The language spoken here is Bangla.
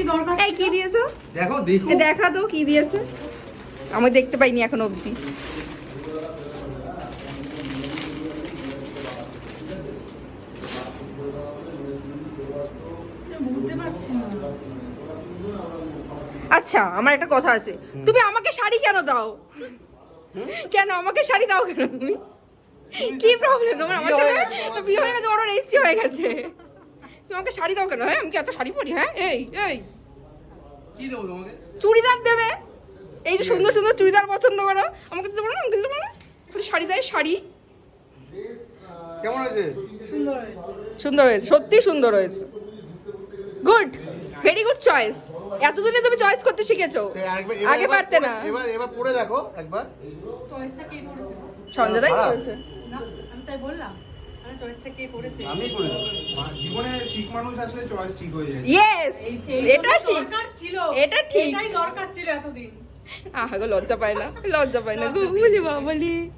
কি দরকার এই কি দিয়েছ? দেখো দেখো। দেখা তো কি দিয়েছে? আমি দেখতে পাইনি এখন অবধি। আচ্ছা আমার একটা কথা আছে। তুমি আমাকে শাড়ি কেন দাও? কেন আমাকে শাড়ি দাও কেন তুমি? কি প্রবলেম তোমার আমার বিয়ে হয়ে গেছে, তো বিয়ে হয়ে গেছে ওর রেজিস্ট্রি হয়ে গেছে। তুমি আমাকে শাড়ি দাও কেন? হ্যাঁ আমি কি এত শাড়ি পরি? হ্যাঁ এই এই। কি দেবো তোমাকে? চুড়িদার দেবে। এই যে সুন্দর সুন্দর চুড়িদার পছন্দ করো। আমাকে দিতে পারো না? আমাকে দিতে পারো না? খালি শাড়ি দেয় শাড়ি। কেমন হয়েছে? সুন্দর হয়েছে। সুন্দর হয়েছে সত্যি সুন্দর হয়েছে। গুড ভেরি গুড চয়েস এতদিনে তুমি চয়েস করতে শিখেছো। আগে পারতে না। এবার এবার পরে দেখো একবার। চয়েসটা কে করেছে? সঞ্জয়দাই খারাপ। করেছে। না আমি তাই বললাম। মানে চয়েসটা কে করেছে? আমি করে জীবনে ঠিক মানুষ আসলে চয়েস ঠিক হয়ে যায়। ইয়েস এই- এই এটা ঠিক। দরকার ছিল। এটা ঠিক। এটাই দরকার ছিল এতদিন। আহা গো লজ্জা পায় না। লজ্জা পায় না। গো লজ্জা পেয়ে বলি বাবলি।